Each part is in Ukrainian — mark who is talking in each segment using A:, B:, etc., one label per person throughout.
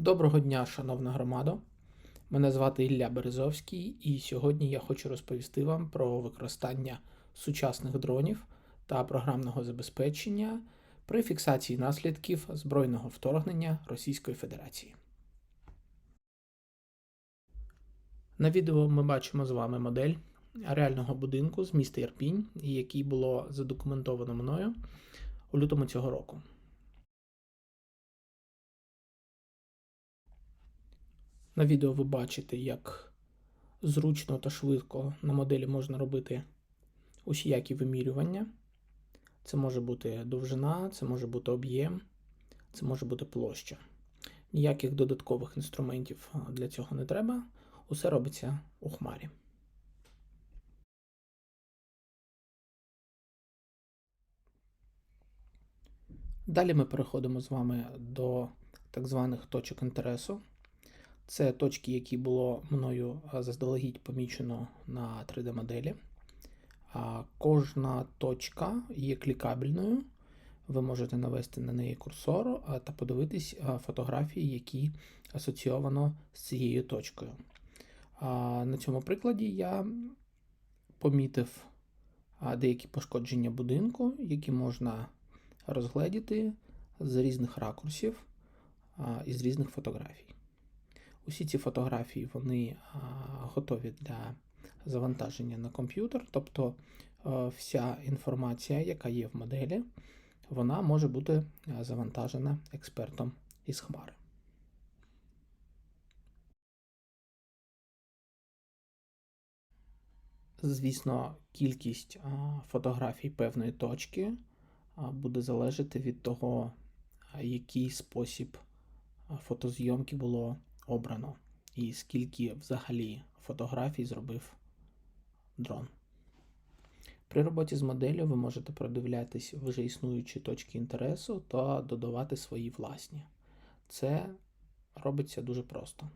A: Доброго дня, шановна громада. Мене звати Ілля Березовський, і сьогодні я хочу розповісти вам про використання сучасних дронів та програмного забезпечення при фіксації наслідків збройного вторгнення Російської Федерації. На відео ми бачимо з вами модель реального будинку з міста Ірпінь, який було задокументовано мною у лютому цього року. На відео ви бачите, як зручно та швидко на моделі можна робити усіякі вимірювання. Це може бути довжина, це може бути об'єм, це може бути площа. Ніяких додаткових інструментів для цього не треба. Усе робиться у хмарі. Далі ми переходимо з вами до так званих точок інтересу. Це точки, які було мною заздалегідь помічено на 3D-моделі. Кожна точка є клікабельною. Ви можете навести на неї курсор та подивитись фотографії, які асоційовано з цією точкою. На цьому прикладі я помітив деякі пошкодження будинку, які можна розгледіти з різних ракурсів і з різних фотографій. Усі ці фотографії вони готові для завантаження на комп'ютер, тобто вся інформація, яка є в моделі, вона може бути завантажена експертом із Хмари. Звісно, кількість фотографій певної точки буде залежати від того, який спосіб фотозйомки було обрано, і скільки взагалі фотографій зробив дрон. При роботі з моделлю ви можете продивлятись вже існуючі точки інтересу та додавати свої власні. Це робиться дуже просто.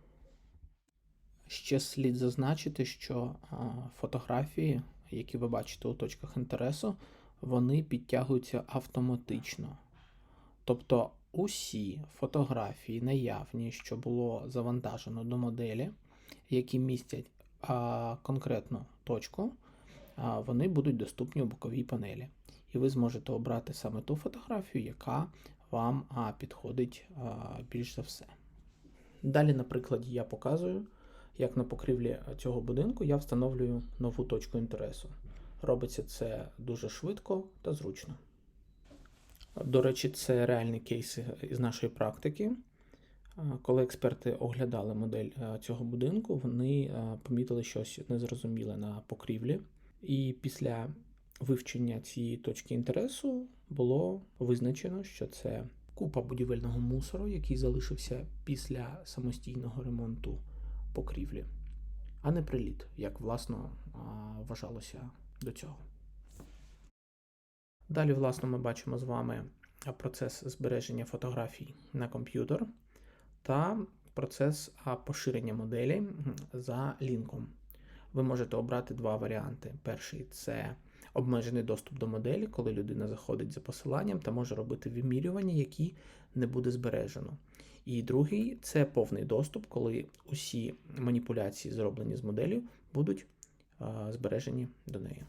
A: Ще слід зазначити, що фотографії, які ви бачите у точках інтересу, вони підтягуються автоматично. Тобто усі фотографії наявні, що було завантажено до моделі, які містять а, конкретну точку, а, вони будуть доступні у боковій панелі. І ви зможете обрати саме ту фотографію, яка вам а, підходить а, більш за все. Далі, на прикладі, я показую, як на покрівлі цього будинку я встановлюю нову точку інтересу. Робиться це дуже швидко та зручно. До речі, це реальні кейси із нашої практики. Коли експерти оглядали модель цього будинку, вони помітили щось незрозуміле на покрівлі. І після вивчення цієї точки інтересу було визначено, що це купа будівельного мусору, який залишився після самостійного ремонту покрівлі, а не приліт, як власно вважалося до цього. Далі, власне, ми бачимо з вами процес збереження фотографій на комп'ютер та процес поширення моделі за лінком. Ви можете обрати два варіанти. Перший це обмежений доступ до моделі, коли людина заходить за посиланням та може робити вимірювання, які не буде збережено. І другий це повний доступ, коли усі маніпуляції, зроблені з моделлю, будуть збережені до неї.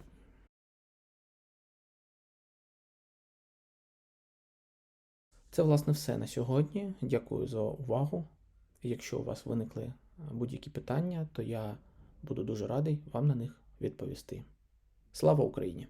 A: Це, власне, все на сьогодні. Дякую за увагу. Якщо у вас виникли будь-які питання, то я буду дуже радий вам на них відповісти. Слава Україні!